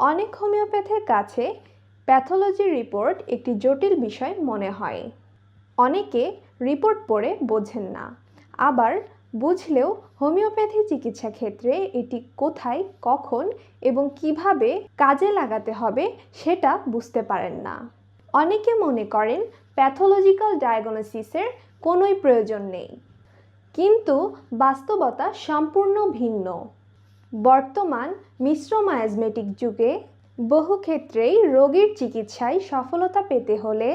অনেক হোমিওপ্যাথের কাছে pathology report একটি জটিল বিষয় মনে হয়। অনেকে রিপোর্ট পড়ে বোঝেন না। আবার বুঝলেও হোমিওপ্যাথি চিকিৎসা ক্ষেত্রে এটি কোথায়, কখন এবং কীভাবে কাজে লাগাতে হবে সেটা বুঝতে পারেন না। অনেকে মনে করেন প্যাথোলজিক্যাল ডায়াগনোসিসের কোনোই প্রয়োজন নেই। কিন্তু বাস্তবতা সম্পূর্ণ ভিন্ন। বর্তমান মিশ্র মায়াজমেটিক যুগে বহু ক্ষেত্রেই রোগীর চিকিৎসায় সফলতা পেতে হলে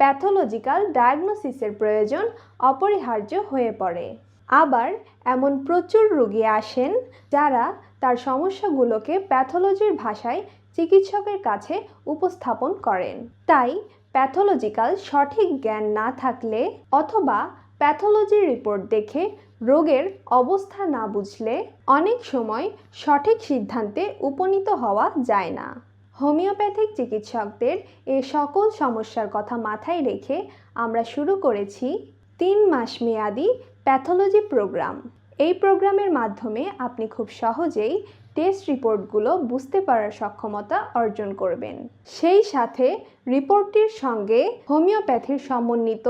প্যাথোলজিক্যাল ডায়াগনোসিসের প্রয়োজন অপরিহার্য হয়ে পড়ে। আবার এমন প্রচুর রোগী আসেন যারা তার সমস্যাগুলোকে প্যাথোলজির ভাষায় চিকিৎসকের কাছে উপস্থাপন করেন। তাই প্যাথোলজিক্যাল সঠিক জ্ঞান না থাকলে অথবা প্যাথোলজির রিপোর্ট দেখে রোগের অবস্থা না বুঝলে অনেক সময় সঠিক সিদ্ধান্তে উপনীত হওয়া যায় না। হোমিওপ্যাথিক চিকিৎসকদের এ সকল সমস্যার কথা মাথায় রেখে আমরা শুরু করেছি তিন মাস মেয়াদি প্যাথোলজি প্রোগ্রাম। এই প্রোগ্রামের মাধ্যমে আপনি খুব সহজেই টেস্ট রিপোর্টগুলো বুঝতে পারার সক্ষমতা অর্জন করবেন। সেই সাথে রিপোর্টটির সঙ্গে হোমিওপ্যাথির সমন্বিত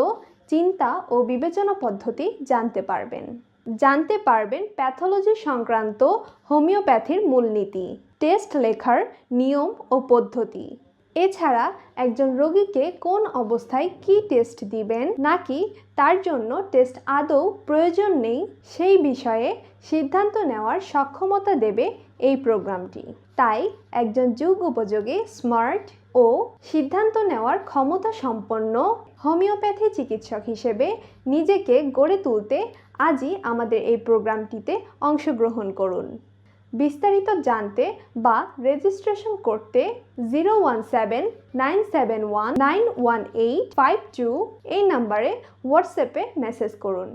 চিন্তা ও বিবেচনা পদ্ধতি জানতে পারবেন। জানতে পারবেন প্যাথোলজি সংক্রান্ত হোমিওপ্যাথির মূলনীতি, টেস্ট লেখার নিয়ম ও পদ্ধতি। এছাড়া একজন রোগীকে কোন অবস্থায় কি টেস্ট দিবেন, নাকি তার জন্য টেস্ট আদৌ প্রয়োজন নেই, সেই বিষয়ে সিদ্ধান্ত নেওয়ার সক্ষমতা দেবে এই প্রোগ্রামটি। তাই একজন যুগ উপযোগী, স্মার্ট ও সিদ্ধান্ত নেওয়ার ক্ষমতা সম্পন্ন হোমিওপ্যাথি চিকিৎসক হিসেবে নিজেকে গড়ে তুলতে আজই আমাদের এই প্রোগ্রামটিতে অংশগ্রহণ করুন। বিস্তারিত জানতে বা রেজিস্ট্রেশন করতে zero one seven nine seven one nine one eight five two এই নাম্বারে হোয়াটসঅ্যাপে মেসেজ করুন।